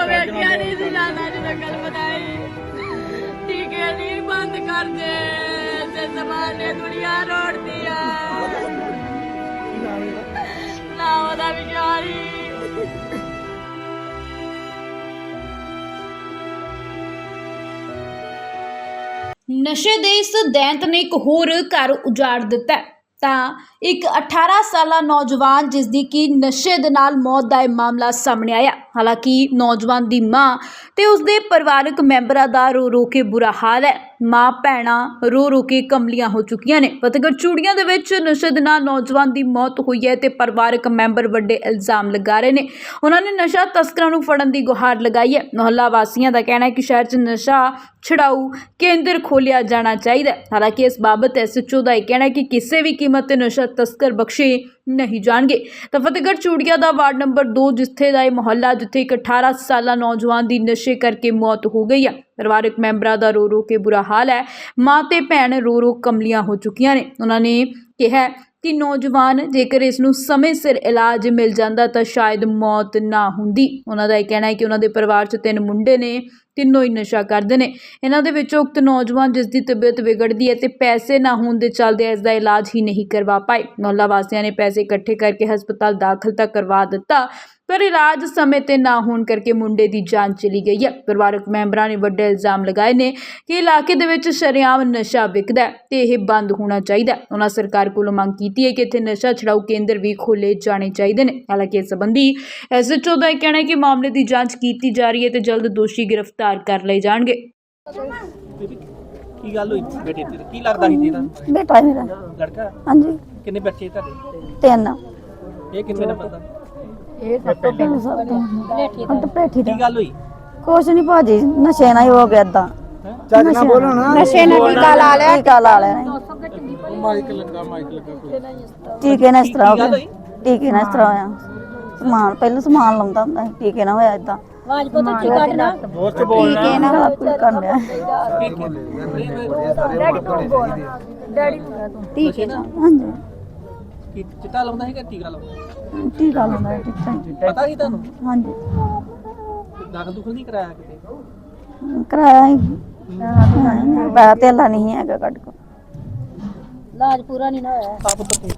ਕੋ ਵੇਖਿਆ ਨਹੀਂ ਸੀ ਲਾਲਾ ਜੀ ਦਾ ਗੱਲ ਬਤਾਈ ਟੀਕੇ ਨਹੀਂ ਬੰਦ ਕਰ ਦੇ ਤੇ ਜ਼ਮਾਨੇ ਦੁਨੀਆ ਰੋੜਦੀ ਆ। ਨਾ ਉਹਦਾ ਵਿਚਾਰੀ ਨਸ਼ੇ ਦੇ ਇਸ ਦੈਂਤ ਨੇ ਇੱਕ ਹੋਰ ਘਰ ਉਜਾੜ ਦਿੱਤਾ। ਤਾਂ ਇੱਕ 18 ਸਾਲਾ ਨੌਜਵਾਨ ਜਿਸ ਦੀ ਕਿ ਨਸ਼ੇ ਦੇ ਨਾਲ ਮੌਤ ਦਾ ਇਹ ਮਾਮਲਾ ਸਾਹਮਣੇ ਆਇਆ। ਹਾਲਾਂਕਿ ਨੌਜਵਾਨ ਦੀ ਮਾਂ ਤੇ ਉਸਦੇ ਪਰਿਵਾਰਕ ਮੈਂਬਰਾਂ ਦਾ ਰੋ ਰੋ ਕੇ ਬੁਰਾ ਹਾਲ ਹੈ। ਮਾਂ ਭੈਣਾਂ ਰੋ ਰੋ ਕੇ ਕਮਲੀਆਂ ਹੋ ਚੁੱਕੀਆਂ ਨੇ। ਫਤਿਹਗੜ੍ਹ ਚੂੜੀਆਂ ਦੇ ਵਿੱਚ ਨਸ਼ੇ ਦੇ ਨਾਲ ਨੌਜਵਾਨ ਦੀ ਮੌਤ ਹੋਈ ਹੈ ਤੇ ਪਰਿਵਾਰਕ ਮੈਂਬਰ ਵੱਡੇ ਇਲਜ਼ਾਮ ਲਗਾ ਰਹੇ ਨੇ। ਉਹਨਾਂ ਨੇ ਨਸ਼ਾ ਤਸਕਰਾਂ ਨੂੰ ਫੜਨ ਦੀ ਗੁਹਾਰ ਲਗਾਈ ਹੈ। ਮੁਹੱਲਾ ਵਾਸੀਆਂ ਦਾ ਕਹਿਣਾ ਹੈ ਕਿ ਸ਼ਹਿਰ 'ਚ ਨਸ਼ਾ ਛਡਾਊ ਕੇਂਦਰ ਖੋਲਿਆ ਜਾਣਾ ਚਾਹੀਦਾ ਹਾਲਾਂਕਿ ਇਸ ਬਾਬਤ ਐਸਐਚਓ ਦਾ ਇਹ ਕਹਿਣਾ ਹੈ ਕਿ ਕਿਸੇ ਵੀ ਕੀਮਤ ਤੇ ਨਸ਼ਾ ਤਸਕਰ ਬਖਸ਼ੇ ਨਹੀਂ ਜਾਣਗੇ। ਤਾਂ ਫਤਿਹਗੜ੍ਹ ਚੂੜੀਆਂ ਦਾ ਵਾਰਡ ਨੰਬਰ 2 ਜਿੱਥੇ ਦਾ ਇਹ ਮੁਹੱਲਾ, ਜਿੱਥੇ ਇੱਕ 18 ਸਾਲਾ ਨੌਜਵਾਨ ਦੀ ਨਸ਼ੇ ਕਰਕੇ ਮੌਤ ਹੋ ਗਈ ਹੈ ਪਰਿਵਾਰਕ ਮੈਂਬਰਾਂ ਦਾ ਰੋ ਰੋ ਕੇ ਬੁਰਾ ਹਾਲ ਹੈ। ਮਾਂ ਤੇ ਭੈਣ ਰੋ ਰੋ ਕਮਲੀਆਂ ਹੋ ਚੁੱਕੀਆਂ ਨੇ। ਉਹਨਾਂ ਨੇ ਕਿਹਾ ਕਿ ਨੌਜਵਾਨ ਜੇਕਰ ਇਸ ਨੂੰ ਸਮੇਂ ਸਿਰ ਇਲਾਜ ਮਿਲ ਜਾਂਦਾ ਤਾਂ ਸ਼ਾਇਦ ਮੌਤ ਨਾ ਹੁੰਦੀ। ਉਹਨਾਂ ਦਾ ਇਹ ਕਹਿਣਾ ਹੈ ਕਿ ਉਹਨਾਂ ਦੇ ਪਰਿਵਾਰ 'ਚ ਤਿੰਨ ਮੁੰਡੇ ਨੇ, ਤਿੰਨੋਂ ਹੀ ਨਸ਼ਾ ਕਰਦੇ ਨੇ। ਇਹਨਾਂ ਦੇ ਵਿੱਚੋਂ ਉਕਤ ਨੌਜਵਾਨ ਜਿਸ ਦੀ ਤਬੀਅਤ ਵਿਗੜਦੀ ਹੈ ਤੇ ਪੈਸੇ ਨਾ ਹੋਣ ਦੇ ਚੱਲਦੇ ਇਸ ਦਾ ਇਲਾਜ ਹੀ ਨਹੀਂ ਕਰਵਾ ਪਾਏ। ਮੁਹੱਲਾ ਵਾਸੀਆਂ ਨੇ ਪੈਸੇ ਇਕੱਠੇ ਕਰਕੇ ਹਸਪਤਾਲ ਦਾਖਲ ਤਾਂ ਕਰਵਾ ਦਿੱਤਾ ਪਰ ਇਲਾਜ ਸਮੇਂ ਤੇ ਨਾ ਹੋਣ ਕਰਕੇ ਮੁੰਡੇ ਦੀ ਜਾਨ ਚਲੀ ਗਈ ਹੈ। ਪਰਿਵਾਰਕ ਮੈਂਬਰਾਂ ਨੇ ਵੱਡੇ ਇਲਜ਼ਾਮ ਲਗਾਏ ਨੇ ਕਿ ਇਲਾਕੇ ਦੇ ਵਿੱਚ ਸ਼ਰੇਆਮ ਨਸ਼ਾ ਵਿਕਦਾ ਹੈ ਤੇ ਇਹ ਬੰਦ ਹੋਣਾ ਚਾਹੀਦਾ ਹੈ। ਉਹਨਾਂ ਸਰਕਾਰ ਕੋਲੋਂ ਮੰਗ ਕੀਤੀ ਹੈ ਕਿ ਇੱਥੇ ਨਸ਼ਾ ਛਡਾਊ ਕੇਂਦਰ ਵੀ ਖੋਲੇ ਜਾਣੇ ਚਾਹੀਦੇ ਨੇ। ਹਾਲਾਂਕਿ ਇਸ ਸੰਬੰਧੀ ਐਸਐਚਓ ਦਾ ਇਹ ਕਹਿਣਾ ਹੈ ਕਿ ਮਾਮਲੇ ਦੀ ਜਾਂਚ ਕੀਤੀ ਜਾ ਰਹੀ ਹੈ ਤੇ ਜਲਦ ਦੋਸ਼ੀ ਗ੍ਰਿਫਤਾਰ ਕਰ ਲਏ ਜਾਣਗੇ। ਕੀ ਗੱਲ ਹੋਈ? ਬੇਟੇ ਤੇਰੇ ਕੀ ਲੱਗਦਾ ਸੀ ਤੇਰਾ? ਬੇਟਾ ਹੈ ਮੇਰਾ। ਲੜਕਾ? ਹਾਂਜੀ। ਕਿੰਨੇ ਬੱਚੇ ਤੁਹਾਡੇ? ਤਿੰਨ। ਇਹ ਕਿੰਨੇ ਦਾ ਤਿੰਨ ਸਾਲ ਤੋਂ ਹੁਣ ਤਾਂ ਪੇਠੀ ਦਾ। ਕੀ ਗੱਲ ਹੋਈ? ਕੁਛ ਨਹੀਂ ਭਾਜੀ ਨਸ਼ੇ ਨਾਲ ਹੀ ਹੋ ਗਿਆ ਏਦਾਂ। ਹੈਂ? ਨਸ਼ੇ ਬੋਲੋ ਨਾ। ਨਸ਼ੇ ਨਾਲ ਟੀਕਾ ਲਾ ਲਿਆ। ਟੀਕਾ ਲਾ ਲਿਆ। ਮਾਈਕ ਲੱਗਾ ਮਾਈਕ ਲੱਗਾ ਟੀਕੇ ਨਾਲ ਇਸ ਤਰ੍ਹਾਂ ਹੋ ਗਿਆ? ਟੀਕੇ ਨਾਲ ਇਸ ਤਰ੍ਹਾਂ ਹੋਇਆ। ਸਮਾਨ ਪਹਿਲਾਂ ਸਮਾਨ ਲਾਉਂਦਾ ਹੁੰਦਾ ਸੀ ਟੀਕੇ ਨਾਲ ਹੋਇਆ ਏਦਾਂ। ਆਵਾਜ਼ ਪਤਾ ਕੀ। ਕੱਢਣਾ ਟੀਕੇ ਨਾਲ ਸਭ ਕੁਝ ਕਰ ਲਿਆ ਟੀਕੇ ਨਾਲ। ਹਾਂਜੀ। ਕੀ ਚਿੱਟਾ ਲਾਉਂਦਾ ਸੀ ਕਿ ਟੀਕਾ ਲਾਉਂਦਾ ਟੀਕਾ ਲਾਉਂਦਾ ਸੀ, ਟੀਕਾ ਪਤਾ ਸੀ ਤੁਹਾਨੂੰ? ਹਾਂਜੀ। ਦਾਖਲ ਦੁਖਲ ਨਹੀਂ ਕਰਾਇਆ ਕਿਤੇ? ਕਰਾਇਆ ਹੀ। ਪੈਸਾ ਧੇਲਾ ਨਹੀਂ ਹੈਗਾ ਕੱਢ ਕੋ। ਆ ਪੁੱਤ ਤੂੰ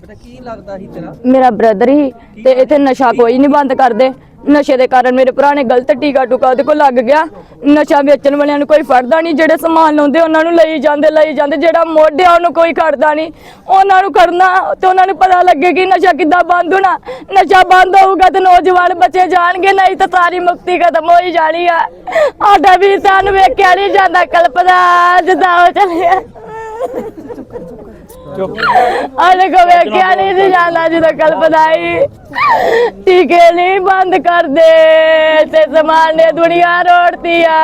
ਬੇਟਾ ਕੀ ਲੱਗਦਾ ਸੀ ਤੇਰਾ? ਮੇਰਾ ਬ੍ਰਦਰ ਹੀ ਤੇ ਇੱਥੇ ਨਸ਼ਾ ਕੋਈ ਨਹੀਂ ਬੰਦ ਕਰਦੇ। ਨਸ਼ੇ ਦੇ ਕਾਰਨ ਮੇਰੇ ਭਰਾ ਨੇ ਗਲਤ ਟੀਕਾ ਟੁਕਾ ਉਹਦੇ ਕੋਲ ਲੱਗ ਗਿਆ। ਨਸ਼ਾ ਵੇਚਣ ਵਾਲਿਆਂ ਨੂੰ ਕੋਈ ਫੜਦਾ ਨਹੀਂ, ਜਿਹੜੇ ਸਮਾਨ ਲਾਉਂਦੇ ਉਹਨਾਂ ਨੂੰ ਲਈ ਜਾਂਦੇ ਲਈ ਜਾਂਦੇ, ਜਿਹੜਾ ਮੋਢਿਆ ਉਹਨੂੰ ਕੋਈ ਖੜਦਾ ਨਹੀਂ। ਉਹਨਾਂ ਨੂੰ ਕਰਨਾ ਤੇ ਉਹਨਾਂ ਨੂੰ ਪਤਾ ਲੱਗੇ ਕਿ ਨਸ਼ਾ ਕਿੱਦਾਂ ਬੰਦ ਹੋਣਾ। ਨਸ਼ਾ ਬੰਦ ਹੋਊਗਾ ਤੇ ਨੌਜਵਾਨ ਬੱਚੇ ਜਾਣਗੇ, ਨਹੀਂ ਤਾਂ ਸਾਰੀ ਮੁਕਤੀ ਖਤਮ ਹੋਈ ਜਾਣੀ ਆ। ਆਡਾ ਵੀ ਸਾਨੂੰ ਵੇਖਿਆ ਨਹੀਂ ਜਾਂਦਾ ਕਲਪਦਾ ਜਿੱਦਾਂ ਉਹ ਚੱਲਿਆ ਆਲੇ ਕੋ ਵੇਖਿਆ ਨਹੀਂ ਸੀ ਜਾਂਦਾ ਜਦੋਂ ਕਲਪਦਾਈ ਟੀਕੇ ਨਹੀਂ ਬੰਦ ਕਰਦੇ ਤੇ ਜ਼ਮਾਨੇ ਦੁਨੀਆ ਰੋੜਦੀ ਆ।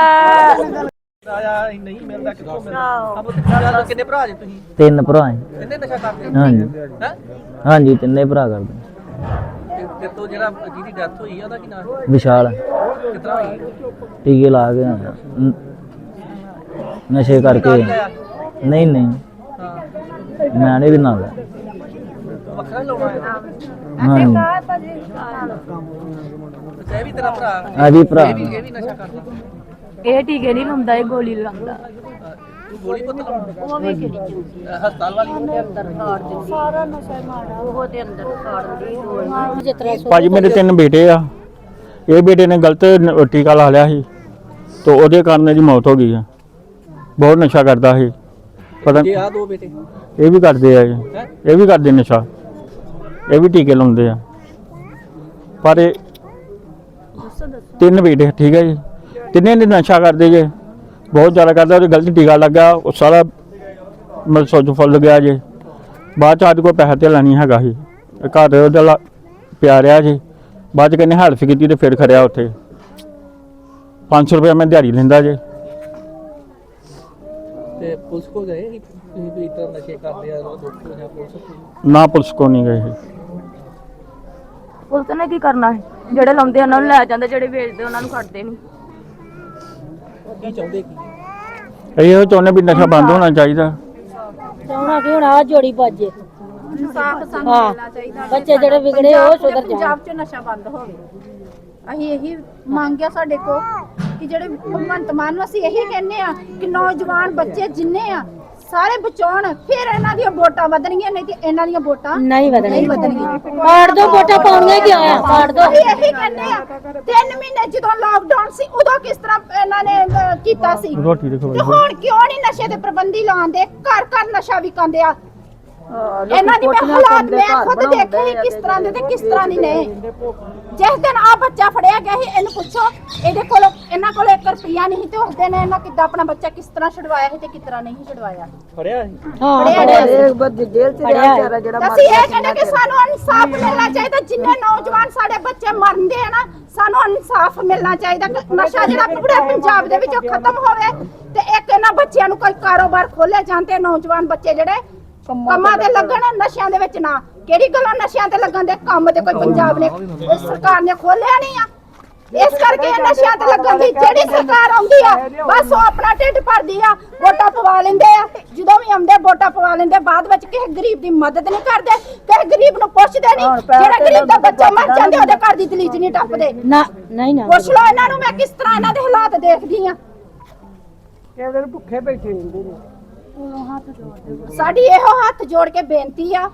ਆਇਆ ਨਹੀਂ ਮਿਲਦਾ ਕਿੱਥੋਂ ਮਿਲਦਾ? ਆ ਪੁੱਤ ਕੀ ਗੱਲ ਕਿੰਨੇ ਭਰਾ ਜੇ ਤੁਸੀਂ? ਤਿੰਨ ਭਰਾ ਹੈ ਕਿੰਨੇ ਨਸ਼ਾ ਕਰਦੇ ਹਾਂਜੀ। ਹੈ? ਹਾਂਜੀ ਤਿੰਨੇ ਭਰਾ ਕਰਦੇ। ਤੇ ਤੋਂ ਜਿਹੜਾ ਜਿਹਦੀ ਡੈਥ ਹੋਈ ਆ ਉਹਦਾ ਕੀ ਨਾਮ? ਵਿਸ਼ਾਲ। ਕਿਤਨਾ ਹੋਈ? ਟੀਕੇ ਲਾ ਕੇ ਆਇਆ। ਨ- ਨਸ਼ੇ ਕਰਕੇ। ਨਹੀਂ ਨਹੀਂ। ਹਾਂ। ਮੈਂ ਨਹੀਂ ਵੀ ਨਾ ਲਿਆ। ਵੱਖਰਾ ਲਾਉਣਾ ਹੈ ਹਾਂਜੀ। ਅੱਛਾ ਇਹ ਵੀ ਤੇਰਾ ਭਰਾ ਆ ਵੀ ਭਰਾ ਇਹ ਵੀ ਇਹ ਵੀ ਨਸ਼ਾ ਕਰਦਾ ਇਹ ਟੀਕੇ ਨਹੀਂ ਲਾਉਂਦਾ ਇਹ ਗੋਲੀ ਲਾਉਂਦਾ ਤੂੰ ਗੋਲੀ ਪੁੱਤ ਲਾਉਂਦਾ ਉਹ ਵੀ ਕਿਹੜੀ ਹਸਪਤਾਲ ਵਾਲੀ ਭਾਜੀ ਮੇਰੇ ਤਿੰਨ ਬੇਟੇ ਆ। ਇਹ ਬੇਟੇ ਨੇ ਗਲਤ ਟੀਕਾ ਲਾ ਲਿਆ ਸੀ। ਤੇ ਉਹਦੇ ਕਾਰਨ ਇਹਦੀ ਮੌਤ ਹੋ ਗਈ ਆ। ਬਹੁਤ ਨਸ਼ਾ ਕਰਦਾ ਸੀ। ਪਤਾ ਜੇ ਆ ਦੋ ਬੇਟੇ? ਇਹ ਵੀ ਕਰਦੇ ਆ ਇਹ ਹੈ? ਇਹ ਵੀ ਕਰਦੇ ਨਸ਼ਾ। ਇਹ ਵੀ ਟੀਕੇ ਲਾਉਂਦੇ ਆ। ਪਰ ਇਹ ਤਿੰਨ ਬੇਟੇ ਠੀਕ ਹੈ ਜੀ। ਤਿੰਨੇ ਨੇ ਨਸ਼ਾ ਕਰਦੇ ਜੇ। ਬਹੁਤ ਜ਼ਿਆਦਾ ਕਰਦਾ ਉਹਦੇ ਗਲਤ ਟੀਕਾ ਲੱਗਾ ਉਹ ਸਾਰਾ ਮਤਲਬ ਸੋਚ ਫੁੱਲ ਗਿਆ ਜੇ। ਬਾਅਦ ਚ ਸਾਡੇ ਕੋਲ ਪੈਸਾ ਤੇ ਨਹੀਂ ਹੈਗਾ ਸੀ ਇਹ ਘਰ ਉਹਦਾ ਲਾ- ਪਿਆ ਰਿਹਾ ਜੀ। ਬਾਅਦ ਚ ਕਹਿੰਦੇ ਹੈਲਪ ਕੀਤੀ ਤੇ ਫਿਰ ਖੜਿਆ ਉੱਥੇ। 500 ਰੁਪਏ ਮੈਂ ਦਿਹਾੜੀ ਲੈਂਦਾ ਜੇ। ਤੇ ਪੁਲਿਸ ਕੋ ਗਏ ਸੀ? ਤੁਸੀਂ ਵੀ ਇਤਨਾ ਨਸ਼ੇ ਕਰਦੇ ਆ ਦੁੱਖ ਹੋ ਜਾਂ ਪੁਲਿਸ ਕੋਲ ਨਾ ਪੁਲਿਸ ਕੋ ਨਹੀਂ ਗਏ ਪੁਲਿਸ ਨੇ ਕੀ ਕਰਨਾ ਹੈ ਜਿਹੜੇ ਲਾਉਂਦੇ ਉਹਨਾਂ ਨੂੰ ਲੈ ਜਾਂਦੇ ਜਿਹੜੇ ਵੇਚਦੇ ਉਹਨਾਂ ਨੂੰ ਖੜਦੇ ਨਹੀਂ ਕੀ ਚਾਹੁੰਦੇ ਕੀ? ਇਹ ਚਾਹੁੰਦੇ ਵੀ ਨਸ਼ਾ ਬੰਦ ਹੋਣਾ ਚਾਹੀਦਾ। ਚਾਹਣਾ ਕਿ ਹੁਣ? ਆ ਜੋੜੀ ਬਾਜੇ ਇਨਸਾਫ ਸਾਨੂੰ ਮਿਲਣਾ ਚਾਹੀਦਾ। ਬੱਚੇ ਜਿਹੜੇ ਵਿਗੜੇ ਉਹ ਸੁਧਰ ਜਾਣ ਪੰਜਾਬ 'ਚ ਨਸ਼ਾ ਬੰਦ ਹੋਵੇ। ਅਸੀਂ ਇਹੀ ਮੰਗਿਆ ਸਾਡੇ ਕੋ ਕਿ ਜਿਹੜੇ ਭਗਵੰਤ ਮਾਨ ਨੂੰ ਅਸੀਂ ਇਹੀ ਕਹਿੰਨੇ ਆ ਕਿ ਨੌਜਵਾਨ ਬੱਚੇ ਜਿੰਨੇ ਆ ਸਾਰੇ ਬਚਾਉਣ ਫਿਰ ਇਹਨਾਂ ਦੀਆਂ ਵੋਟਾਂ ਵਧਣਗੀਆਂ ਨਹੀਂ ਤੇ ਇਹਨਾਂ ਦੀਆਂ ਵੋਟਾਂ ਨਹੀਂ ਵਧਣਗੀਆਂ। ਪਾੜ ਦੋ ਵੋਟਾਂ ਪਾਉਣੀਆਂ ਕਿ ਆਇਆ ਪਾੜ ਦੋ। ਅਸੀਂ ਇਹੀ ਕਹਿੰਨੇ ਆ ਤਿੰਨ ਮਹੀਨੇ ਜਦੋਂ ਲਾਕਡਾਊਨ ਸੀ ਉਦੋਂ ਕਿਸ ਤਰ੍ਹਾਂ ਇਹਨਾਂ ਨੇ ਅਹ, ਕੀਤਾ ਸੀ? ਰੋਟੀ ਦੇਖੋ ਤੇ ਹੁਣ ਕਿਉਂ ਨਹੀਂ ਨਸ਼ੇ ਦੇ ਪ੍ਰਬੰਧੀ ਲਾਉਂਦੇ? ਘਰ ਘਰ ਨਸ਼ਾ ਵਿਕਾਉਂਦੇ ਆ। ਇਹਨਾਂ ਦੀ ਮੈਂ ਹਾਲਾਤ ਮੈਂ ਖੁਦ ਦੇਖੇ ਸੀ ਕਿਸ ਤਰ੍ਹਾਂ ਦੇ ਤੇ ਕਿਸ ਤਰ੍ਹਾਂ ਦੀ ਨੇ। ਜਿਸ ਦਿਨ ਆ ਬੱਚਾ ਫੜਿਆ ਗਿਆ ਸੀ ਇਹਨੂੰ ਪੁੱਛੋ ਇਹਦੇ ਕੋਲ ਇਹਨਾਂ ਕੋਲ 1 ਰੁਪਿਆ ਨਹੀਂ ਤੇ ਉਸ ਦਿਨ ਇਹਨਾਂ ਕਿੱਦਾਂ ਆਪਣਾ ਬੱਚਾ ਕਿਸ ਤਰ੍ਹਾਂ ਛੁਡਵਾਇਆ ਸੀ ਤੇ ਕਿਸ ਤਰ੍ਹਾਂ ਨਹੀਂ ਛੁਡਵਾਇਆ? ਫੜਿਆ ਸੀ? ਫੜਿਆ ਗਿਆ ਸੀ। ਤਾਂ ਅਸੀਂ ਇਹ ਕਹਿੰਦੇ ਕਿ ਸਾਨੂੰ ਇਨਸਾਫ ਮਿਲਣਾ ਚਾਹੀਦਾ ਜਿੰਨੇ ਨੌਜਵਾਨ ਸਾਡੇ ਬੱਚੇ ਮਰਦੇ ਆ ਨਾ ਸਾਨੂੰ ਇਨਸਾਫ ਮਿਲਣਾ ਚਾਹੀਦਾ। ਕਿ ਨਸ਼ਾ ਜਿਹੜਾ ਪੂਰੇ ਪੰਜਾਬ ਦੇ ਵਿੱਚੋਂ ਖਤਮ ਹੋਵੇ ਤੇ ਇੱਕ ਇਹਨਾਂ ਬੱਚਿਆਂ ਨੂੰ ਕੋਈ ਕਾਰੋਬਾਰ ਖੋਲੇ ਜਾਂਦੇ ਨੌਜਵਾਨ ਬੱਚੇ ਜਿਹੜੇ ਕੰਮਾਂ ਤੇ ਲੱਗਣ ਨਸ਼ਿਆਂ ਦੇ ਵਿੱਚ ਨਾ ਕਿਹੜੀ ਗੱਲੋਂ ਨਸ਼ਿਆਂ ਤੇ ਲੱਗਣ ਦੇ? ਕੰਮ ਤੇ ਕੋਈ ਪੰਜਾਬ ਨੇ ਇਹ ਸਰਕਾਰ ਨੇ ਖੋਲਿਆ ਨਹੀਂ ਆ। ਇਸ ਕਰਕੇ ਇਹ ਨਸ਼ਿਆਂ ਤੇ ਲੱਗਣ ਦੀ ਜਿਹੜੀ ਸਰਕਾਰ ਆਉਂਦੀ ਆ ਬਸ ਉਹ ਆਪਣਾ ਢਿੱਡ ਭਰਦੀ ਆ ਵੋਟਾਂ ਪਵਾ ਲੈਂਦੇ ਆ। ਜਦੋਂ ਵੀ ਆਉਂਦੇ ਵੋਟਾਂ ਪਵਾ ਲੈਂਦੇ ਬਾਅਦ ਵਿੱਚ ਕਿਸੇ ਗਰੀਬ ਦੀ ਮਦਦ ਨਹੀਂ ਕਰਦੇ ਕਿਸੇ ਗਰੀਬ ਨੂੰ ਪੁੱਛਦੇ ਨਹੀਂ। ਜਿਹੜਾ ਗਰੀਬ ਦਾ ਬੱਚਾ ਮਰ ਜਾਂਦੇ ਉਹਦੇ ਘਰ ਦੀ ਦਲੀਚ ਨਹੀਂ ਟੱਪਦੇ। ਨਾ ਨਹੀਂ ਨਾ। ਪੁੱਛ ਲਓ ਇਹਨਾਂ ਨੂੰ ਮੈਂ ਕਿਸ ਤਰ੍ਹਾਂ ਇਹਨਾਂ ਦੇ ਹਾਲਾਤ ਦੇਖਦੀ ਆ। ਕਹਿੰਦੇ ਨੇ ਭੁੱਖੇ ਬੈਠੇ ਰਹਿੰਦੇ ਨੇ। ਸਾਡੀ ਇਹੋ ਹੱਥ ਜੋੜ ਕੇ ਬੇਨਤੀ ਆ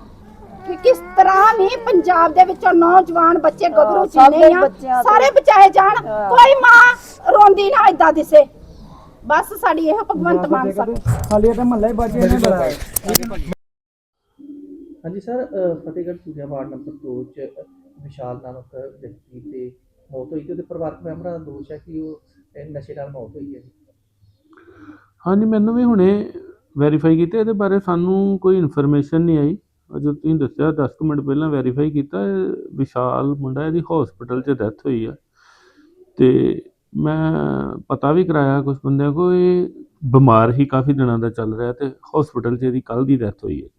ਕਿ ਕਿਸ ਤਰ੍ਹਾਂ ਵੀ ਪੰਜਾਬ ਦੇ ਵਿੱਚੋਂ ਨੌਜਵਾਨ ਬੱਚੇ ਗੱਭਰੂ ਜਿੰਨੇ ਆ ਸਾਰੇ ਬਚਾਏ ਜਾਣ ਕੋਈ ਮਾਂ ਰੋਂਦੀ ਨਾ ਏਦਾਂ ਦਿਸੇ। ਬਸ ਸਾਡੀ ਇਹੋ ਭਗਵੰਤ ਮਾਨ ਸਾਹਿਬ। ਖਾਲੀ ਤਾਂ ਮਹੱਲਾ ਹੀ ਬਾਜੀ ਇਹਨੇ ਬਣਾਇਆ ਹਾਂਜੀ ਸਰ ਅ, ਫਤਿਹਗੜ੍ਹ ਚੂੜੀਆ ਵਾਰਡ ਨੰਬਰ 2 ਚ ਵਿਸ਼ਾਲ ਨਾਮਕ ਵਿਅਕਤੀ ਤੇ ਮੌਤ ਹੋਈ ਤੇ ਉਹਦੇ ਪਰਿਵਾਰਕ ਮੈਂਬਰਾਂ ਦਾ ਦੋਸ਼ ਹੈ ਕਿ ਉਹ ਨਸ਼ੇ ਨਾਲ ਮੌਤ ਹੋਈ ਹੈ ਹਾਂਜੀ ਮੈਨੂੰ ਵੀ ਹੁਣੇ ਵੈਰੀਫਾਈ ਕੀਤਾ। ਇਹਦੇ ਬਾਰੇ ਸਾਨੂੰ ਕੋਈ ਇਨਫੋਰਮੇਸ਼ਨ ਨਹੀਂ ਆਈ। ਅਜੇ ਤੁਸੀਂ ਦੱਸਿਆ 10 ਕੁ ਮਿੰਟ ਪਹਿਲਾਂ ਵੈਰੀਫਾਈ ਕੀਤਾ ਇਹ ਵਿਸ਼ਾਲ ਮੁੰਡਾ ਇਹਦੀ ਹਸਪੀਟਲ 'ਚ ਡੈਥ ਹੋਈ ਆ। ਤੇ ਮੈਂ ਪਤਾ ਵੀ ਕਰਾਇਆ ਕੁਝ ਬੰਦਿਆਂ ਕੋ ਇਹ ਬਿਮਾਰ ਹੀ ਕਾਫੀ ਦਿਨਾਂ ਦਾ ਚੱਲ ਰਿਹਾ ਤੇ ਹਸਪੀਟਲ 'ਚ ਇਹਦੀ ਕੱਲ ਦੀ ਡੈਥ ਹੋਈ ਹੈ।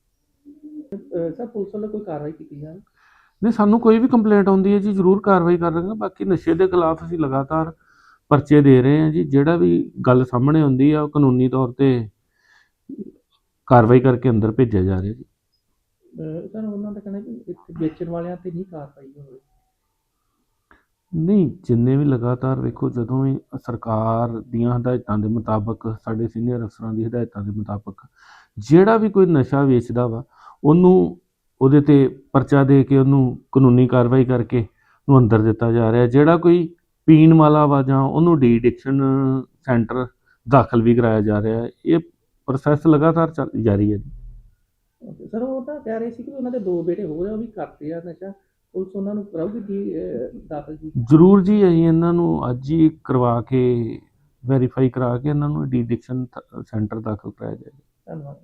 ਸਰ ਪੁਲਿਸ ਵੱਲੋਂ ਕੋਈ ਕਾਰਵਾਈ ਕੀਤੀ ਹੈ ਨਹੀਂ ਸਾਨੂੰ ਕੋਈ ਵੀ ਕੰਪਲੇਂਟ ਆਉਂਦੀ ਹੈ ਜੀ ਜ਼ਰੂਰ ਕਾਰਵਾਈ ਕਰ ਰਹੇ ਹਾਂ। ਬਾਕੀ ਨਸ਼ੇ ਦੇ ਖਿਲਾਫ ਅਸੀਂ ਲਗਾਤਾਰ ਪਰਚੇ ਦੇ ਰਹੇ ਹਾਂ ਜੀ। ਜਿਹੜਾ ਵੀ ਗੱਲ ਸਾਹਮਣੇ ਆਉਂਦੀ ਆ ਉਹ ਕਾਨੂੰਨੀ ਤੌਰ ਤੇ ਕਾਰਵਾਈ ਕਰਕੇ ਅੰਦਰ ਭੇਜਿਆ ਜਾ ਰਿਹਾ ਜੀ। ਸਰ ਉਹਨਾਂ ਦਾ ਕਹਿਣਾ ਕਿ ਇੱਥੇ ਵੇਚਣ ਵਾਲਿਆਂ ਤੇ ਨਹੀਂ ਕਾਰਵਾਈ ਹੋ ਰਹੀ ਨਹੀਂ, ਜਿੰਨੇ ਵੀ ਲਗਾਤਾਰ ਵੇਖੋ, ਜਦੋਂ ਵੀ ਸਰਕਾਰ ਦੀਆਂ ਹਦਾਇਤਾਂ ਦੇ ਮੁਤਾਬਕ, ਸਾਡੇ ਸੀਨੀਅਰ ਅਫਸਰਾਂ ਦੀ ਹਦਾਇਤਾਂ ਦੇ ਮੁਤਾਬਕ ਜਿਹੜਾ ਵੀ ਕੋਈ ਨਸ਼ਾ ਵੇਚਦਾ ਵਾ, ਉਹਨੂੰ ਉਹਦੇ ਤੇ ਪਰਚਾ ਦੇ ਕੇ ਉਹਨੂੰ ਕਾਨੂੰਨੀ ਕਾਰਵਾਈ ਕਰਕੇ ਉਹਨੂੰ ਅੰਦਰ ਦਿੱਤਾ ਜਾ ਰਿਹਾ। ਜਿਹੜਾ ਕੋਈ ਪੀਣ ਵਾਲਾ ਵਾ ਜਾਂ ਉਹਨੂੰ ਡੀ ਐਡਿਕਸ਼ਨ ਸੈਂਟਰ ਦਾਖਲ ਵੀ ਕਰਾਇਆ ਜਾ ਰਿਹਾ, ਇਹ ਪ੍ਰੋਸੈਸ ਲਗਾਤਾਰ ਚੱਲ ਜਾਰੀ ਹੈ। ਜੀ ਸਰ ਉਹ ਤਾਂ ਕਹਿ ਰਹੇ ਸੀ ਕਿ ਉਹਨਾਂ ਦੇ ਦੋ ਬੇਟੇ ਹੋਰ ਆ ਉਹ ਵੀ ਕਰਦੇ ਆ ਨਸ਼ਾ। ਪੁਲਿਸ ਉਹਨਾਂ ਨੂੰ ਕਰਾਊਗੀ ਦੀ ਦਾਖਲ ਜੀ? ਜ਼ਰੂਰ ਜੀ ਅਸੀਂ ਇਹਨਾਂ ਨੂੰ ਅੱਜ ਹੀ ਕਰਵਾ ਕੇ ਵੈਰੀਫਾਈ ਕਰਾ ਕੇ ਇਹਨਾਂ ਨੂੰ ਡੀ ਐਡਿਕਸ਼ਨ ਸੈਂਟਰ ਦਾਖਲ ਕਰਾਇਆ ਜਾਏਗਾ ਧੰਨਵਾਦ।